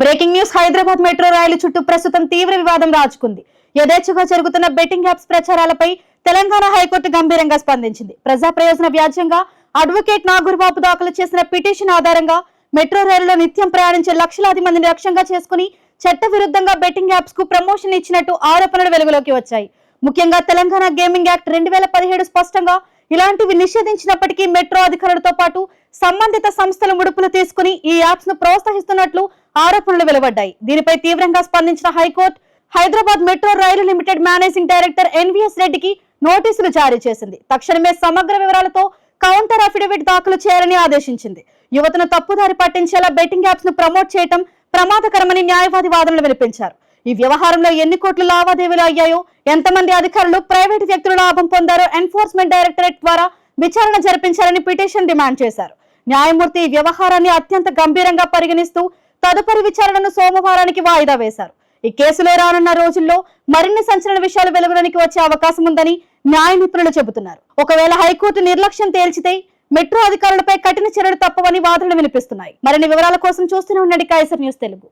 Breaking news Hyderabad metro rail చుట్టూ ప్రస్తుతం తీవ్ర వివాదం రాజుకుంది. యథేచ్ఛగా జరుగుతున్న బెట్టింగ్ యాప్స్ ప్రచారాలపై తెలంగాణ హైకోర్టు గంభీరంగా స్పందించింది. ప్రజా ప్రయోజన వ్యాజ్యంగా అడ్వకేట్ నాగూర్బాబు దాఖలు చేసిన పిటిషన్ ఆధారంగా మెట్రో రైలులో నిత్యం ప్రయాణించే లక్షలాది మందిని లక్ష్యంగా చేసుకుని చట్ట విరుద్ధంగా బెట్టింగ్ యాప్స్కు ప్రమోషన్ ఇచ్చినట్టు ఆరోపణలు వెలుగులోకి వచ్చాయి. ముఖ్యంగా తెలంగాణ గేమింగ్ యాక్ట్ రెండు వేల పదిహేడు స్పష్టంగా ఇలాంటివి నిషేధించినప్పటికీ మెట్రో అధికారులతో పాటు సంబంధిత సంస్థల ముడుపులు తీసుకుని ఈ యాప్స్ను ప్రోత్సహిస్తున్నట్లు ఆరోపణలు వెలువడ్డాయి. దీనిపై తీవ్రంగా స్పందించిన high court Hyderabad metro rail limited managing director NVS రెడ్డికి నోటీసులు జారీ చేసింది. తక్షణమే సమగ్ర వివరాలతో కౌంటర్ అఫిడవిట్ దాఖలు చేయాలని ఆదేశించింది. యువతను తప్పుదారి పట్టించేలా బెట్టింగ్ యాప్స్ను ప్రమోట్ చేయటం ప్రమాదకరమని న్యాయవాది వాదనలు వినిపించారు. ఈ వ్యవహారంలో ఎన్ని కోట్ల లావాదేవీలు అయ్యాయో ఎంతమంది అధికారులు ప్రైవేటు వ్యక్తులు లాభం పొందారో ఎన్ఫోర్స్మెంట్ డైరెక్టరేట్ ద్వారా విచారణ జరిపించాలని పిటిషన్ డిమాండ్ చేశారు. న్యాయమూర్తి ఈ వ్యవహారాన్ని అత్యంత గంభీరంగా పరిగణిస్తూ తదుపరి విచారణను సోమవారానికి వాయిదా వేశారు. ఈ కేసులో రానున్న రోజుల్లో మరిన్ని సంచలన విషయాలు వెలుగులోనికి వచ్చే అవకాశం ఉందని న్యాయ నిపుణులు చెబుతున్నారు. ఒకవేళ హైకోర్టు నిర్లక్ష్యం తేల్చితే మెట్రో అధికారులపై కఠిన చర్యలు తప్పవని వాదనలు వినిపిస్తున్నాయి. మరిన్ని వివరాల కోసం చూస్తూనే ఉండండి కైసర్ న్యూస్ తెలుగు.